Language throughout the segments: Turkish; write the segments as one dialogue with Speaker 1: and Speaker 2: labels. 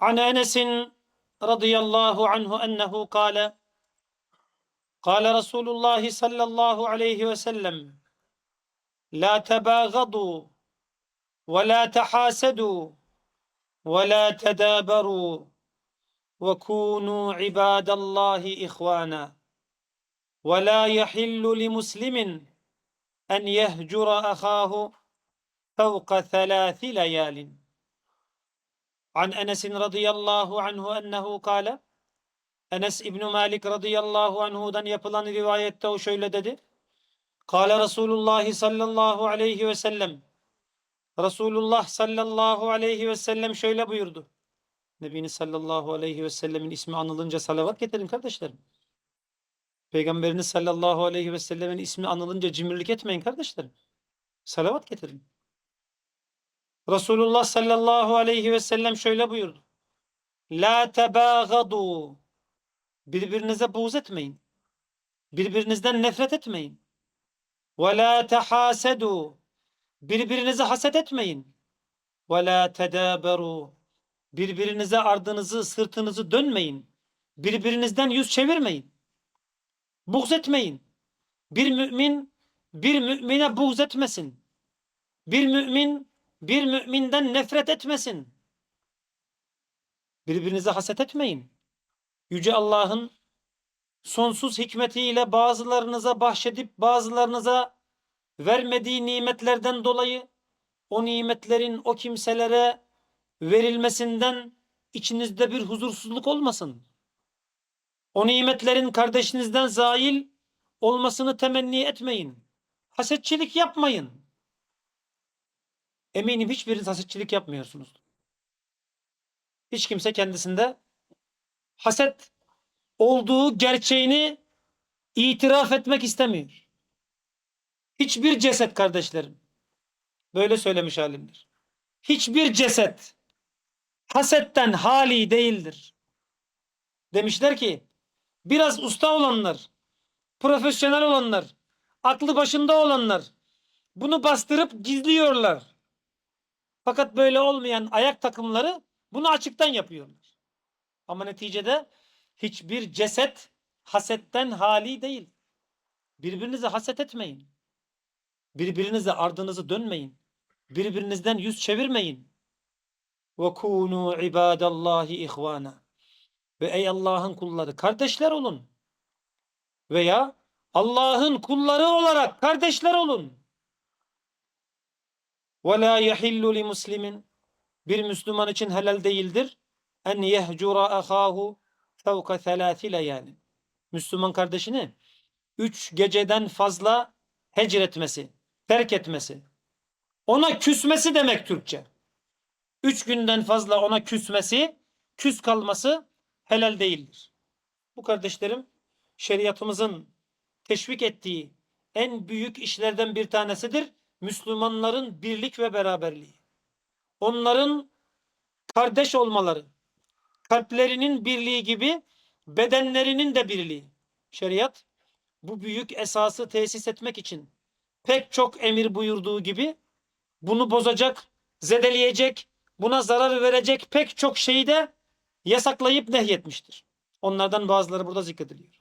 Speaker 1: عن أنس رضي الله عنه أنه قال قال رسول الله صلى الله عليه وسلم لا تباغضوا ولا تحاسدوا ولا تدابروا وكونوا عباد الله إخوانا. ولا يحل لمسلم أن يهجر أخاه فوق ثلاث ليال. An Enes'in radıyallahu anhu ennehu kale Enes İbn Malik radıyallahu anhu'dan yapılan rivayette o şöyle dedi. Kale Resulullah sallallahu aleyhi ve sellem Resulullah sallallahu aleyhi ve sellem şöyle buyurdu. Nebini sallallahu aleyhi ve sellemin ismi anılınca salavat getirin kardeşlerim. Peygamberiniz sallallahu aleyhi ve sellemin ismi anılınca cimrilik etmeyin kardeşlerim. Salavat getirin. Resulullah sallallahu aleyhi ve sellem şöyle buyurdu. La tebâgadu. Birbirinize buğz etmeyin. Birbirinizden nefret etmeyin. Ve la tehasedu. Birbirinize haset etmeyin. Ve la tedaberu. Birbirinize ardınızı, sırtınızı dönmeyin. Birbirinizden yüz çevirmeyin. Buğz etmeyin. Bir mümin bir mümine buğz etmesin. Bir mümin bir müminden nefret etmesin. Birbirinize haset etmeyin. Yüce Allah'ın sonsuz hikmetiyle bazılarınıza bahşedip bazılarınıza vermediği nimetlerden dolayı o nimetlerin o kimselere verilmesinden içinizde bir huzursuzluk olmasın. O nimetlerin kardeşinizden zail olmasını temenni etmeyin. Hasetçilik yapmayın. Eminim hiçbiriniz hasetçilik yapmıyorsunuz. Hiç kimse kendisinde haset olduğu gerçeğini itiraf etmek istemiyor. Hiçbir ceset kardeşlerim. Böyle söylemiş halimdir. Hiçbir ceset hasetten hali değildir. Demişler ki biraz usta olanlar, profesyonel olanlar, aklı başında olanlar bunu bastırıp gizliyorlar. Fakat böyle olmayan ayak takımları bunu açıktan yapıyorlar. Ama neticede hiçbir ceset hasetten hali değil. Birbirinize haset etmeyin. Birbirinize ardınızı dönmeyin. Birbirinizden yüz çevirmeyin. Ve kunu ibadallahi ihvana. Ve ey Allah'ın kulları kardeşler olun. Veya Allah'ın kulları olarak kardeşler olun. Ve la yehillu li bir Müslüman için helal değildir en yehcura ahahu fevka thelâthi yani. Müslüman kardeşini üç geceden fazla hecretmesi, terk etmesi. Ona küsmesi demek Türkçe. Üç günden fazla ona küsmesi, küs kalması helal değildir. Bu kardeşlerim şeriatımızın teşvik ettiği en büyük işlerden bir tanesidir. Müslümanların birlik ve beraberliği. Onların kardeş olmaları, kalplerinin birliği gibi bedenlerinin de birliği. Şeriat bu büyük esası tesis etmek için pek çok emir buyurduğu gibi bunu bozacak, zedeleyecek, buna zarar verecek pek çok şeyi de yasaklayıp nehyetmiştir. Onlardan bazıları burada zikrediliyor.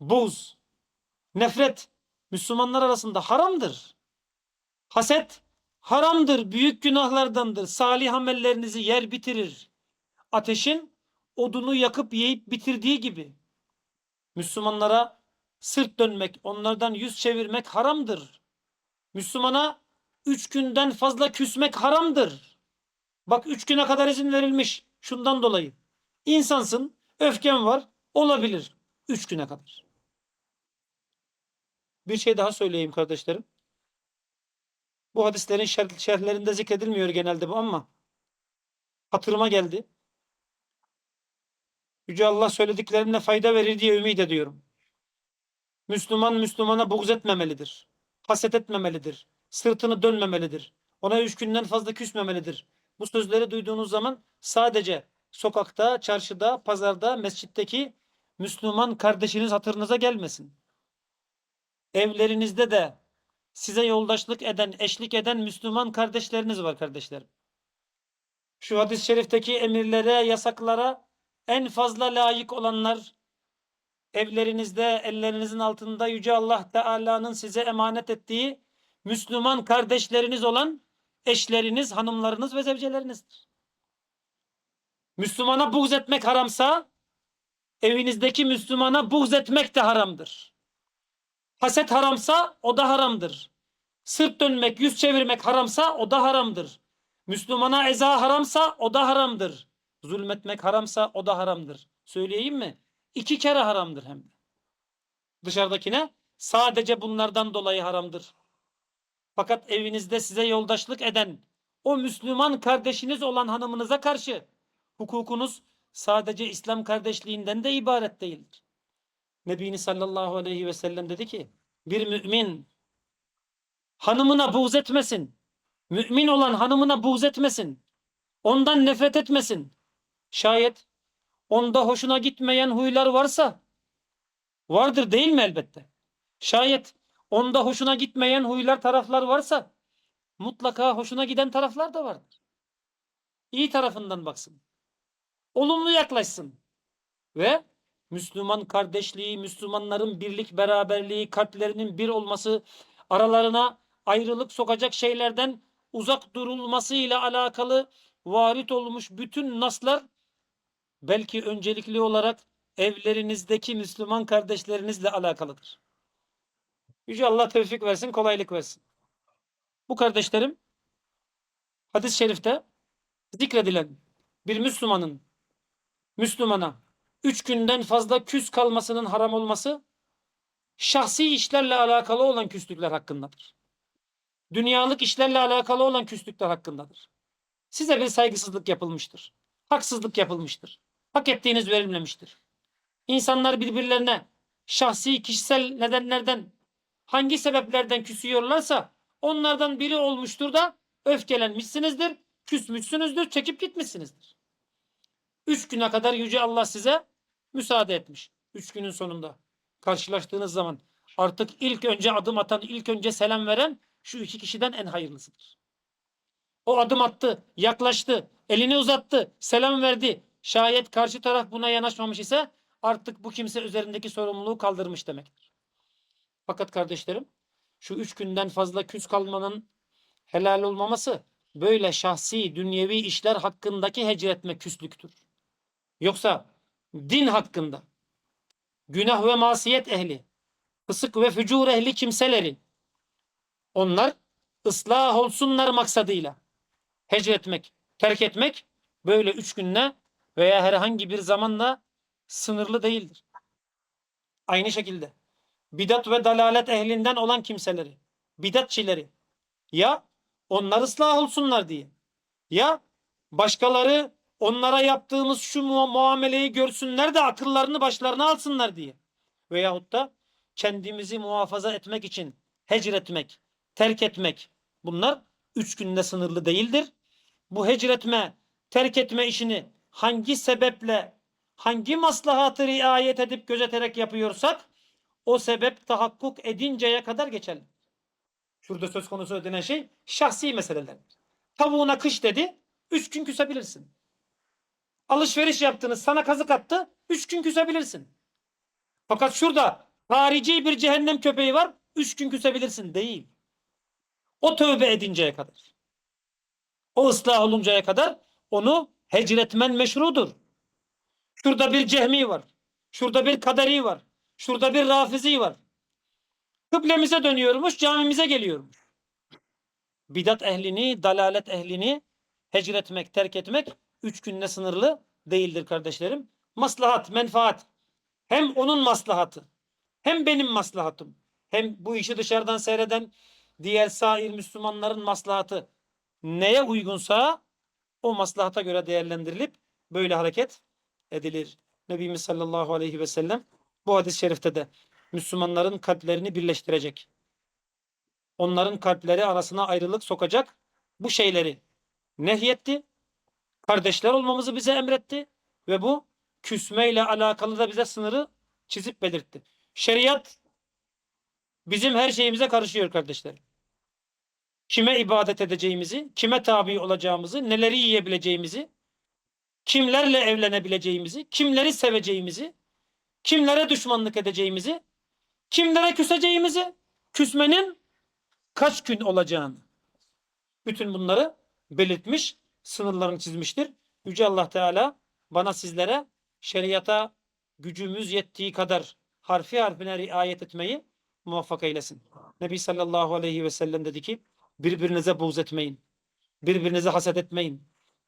Speaker 1: Buz, nefret Müslümanlar arasında haramdır. Haset haramdır, büyük günahlardandır. Salih amellerinizi yer bitirir. Ateşin odunu yakıp yiyip bitirdiği gibi Müslümanlara sırt dönmek, onlardan yüz çevirmek haramdır. Müslümana üç günden fazla küsmek haramdır. Bak üç güne kadar izin verilmiş şundan dolayı. İnsansın, öfken var, olabilir. Üç güne kadar. Bir şey daha söyleyeyim kardeşlerim. Bu hadislerin şer şerhlerinde zikredilmiyor genelde bu ama hatırıma geldi. Yüce Allah söylediklerimle fayda verir diye ümit ediyorum. Müslüman Müslümana buğz etmemelidir. Haset etmemelidir. Sırtını dönmemelidir. Ona üç günden fazla küsmemelidir. Bu sözleri duyduğunuz zaman sadece sokakta, çarşıda, pazarda, mescitteki Müslüman kardeşiniz hatırınıza gelmesin. Evlerinizde de size yoldaşlık eden, eşlik eden Müslüman kardeşleriniz var kardeşlerim. Şu hadis-i şerifteki emirlere, yasaklara en fazla layık olanlar evlerinizde, ellerinizin altında Yüce Allah Teala'nın size emanet ettiği Müslüman kardeşleriniz olan eşleriniz, hanımlarınız ve zevcelerinizdir. Müslümana buğz etmek haramsa evinizdeki Müslümana buğz etmek de haramdır. Haset haramsa o da haramdır. Sırt dönmek, yüz çevirmek haramsa o da haramdır. Müslümana eza haramsa o da haramdır. Zulmetmek haramsa o da haramdır. Söyleyeyim mi? İki kere haramdır hem de. Dışarıdakine sadece bunlardan dolayı haramdır. Fakat evinizde size yoldaşlık eden o Müslüman kardeşiniz olan hanımınıza karşı hukukunuz sadece İslam kardeşliğinden de ibaret değildir. Nebini sallallahu aleyhi ve sellem dedi ki bir mümin hanımına buğz etmesin. Mümin olan hanımına buğz etmesin. Ondan nefret etmesin. Şayet onda hoşuna gitmeyen huylar varsa vardır değil mi elbette? Şayet onda hoşuna gitmeyen huylar taraflar varsa mutlaka hoşuna giden taraflar da vardır. İyi tarafından baksın. Olumlu yaklaşsın. Ve Müslüman kardeşliği, Müslümanların birlik beraberliği, kalplerinin bir olması, aralarına ayrılık sokacak şeylerden uzak durulmasıyla alakalı varit olmuş bütün naslar belki öncelikli olarak evlerinizdeki Müslüman kardeşlerinizle alakalıdır. Yüce Allah tevfik versin, kolaylık versin. Bu kardeşlerim hadis-i şerifte zikredilen bir Müslümanın Müslümana üç günden fazla küs kalmasının haram olması şahsi işlerle alakalı olan küslükler hakkındadır. Dünyalık işlerle alakalı olan küslükler hakkındadır. Size bir saygısızlık yapılmıştır. Haksızlık yapılmıştır. Hak ettiğiniz verilmemiştir. İnsanlar birbirlerine şahsi kişisel nedenlerden hangi sebeplerden küsüyorlarsa onlardan biri olmuştur da öfkelenmişsinizdir, küsmüşsünüzdür, çekip gitmişsinizdir. Üç güne kadar Yüce Allah size müsaade etmiş. Üç günün sonunda karşılaştığınız zaman artık ilk önce adım atan, ilk önce selam veren şu iki kişiden en hayırlısıdır. O adım attı, yaklaştı, elini uzattı, selam verdi. Şayet karşı taraf buna yanaşmamış ise artık bu kimse üzerindeki sorumluluğu kaldırmış demektir. Fakat kardeşlerim şu üç günden fazla küs kalmanın helal olmaması böyle şahsi dünyevi işler hakkındaki hecretme küslüktür. Yoksa din hakkında. Günah ve masiyet ehli, fısık ve fücur ehli kimseleri onlar ıslah olsunlar maksadıyla. Hecretmek, terk etmek böyle üç günle veya herhangi bir zamanla sınırlı değildir. Aynı şekilde bidat ve dalalet ehlinden olan kimseleri, bidatçileri ya onlar ıslah olsunlar diye ya başkaları onlara yaptığımız şu mu- muameleyi görsünler de akıllarını başlarına alsınlar diye veyahut da kendimizi muhafaza etmek için hecretmek, terk etmek bunlar üç günde sınırlı değildir. Bu hecretme, terk etme işini hangi sebeple, hangi maslahatı riayet edip gözeterek yapıyorsak o sebep tahakkuk edinceye kadar geçerli. Şurada söz konusu edilen şey şahsi meseleler. Tavuğuna kış dedi, üç gün küsebilirsin. Alışveriş yaptınız, sana kazık attı, üç gün küsebilirsin. Fakat şurada harici bir cehennem köpeği var, üç gün küsebilirsin değil. O tövbe edinceye kadar. O ıslah oluncaya kadar onu hecretmen meşrudur. Şurada bir cehmi var. Şurada bir kaderi var. Şurada bir rafizi var. Kıblemize dönüyormuş, camimize geliyormuş. Bidat ehlini, dalalet ehlini hecretmek, terk etmek üç günle sınırlı değildir kardeşlerim. Maslahat, menfaat. Hem onun maslahatı, hem benim maslahatım. Hem bu işi dışarıdan seyreden diğer sair Müslümanların maslahatı neye uygunsa o maslahata göre değerlendirilip böyle hareket edilir. Nebimiz sallallahu aleyhi ve sellem bu hadis-i şerifte de Müslümanların kalplerini birleştirecek. Onların kalpleri arasına ayrılık sokacak bu şeyleri nehyetti. Kardeşler olmamızı bize emretti ve bu küsmeyle alakalı da bize sınırı çizip belirtti. Şeriat bizim her şeyimize karışıyor kardeşler. kime ibadet edeceğimizi, kime tabi olacağımızı, neleri yiyebileceğimizi, kimlerle evlenebileceğimizi, kimleri seveceğimizi, kimlere düşmanlık edeceğimizi, kimlere küseceğimizi, küsmenin kaç gün olacağını. Bütün bunları belirtmiş, sınırlarını çizmiştir. Yüce Allah Teala bana sizlere şeriata gücümüz yettiği kadar harfi harfine riayet etmeyi muvaffak eylesin. Nebi sallallahu aleyhi ve sellem dedi ki birbirinize buğz etmeyin. Birbirinize haset etmeyin.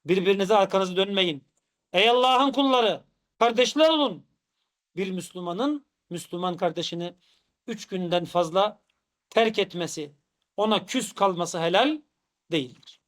Speaker 1: Birbirinize arkanızı dönmeyin. Ey Allah'ın kulları kardeşler olun. Bir Müslümanın Müslüman kardeşini üç günden fazla terk etmesi, ona küs kalması helal değildir.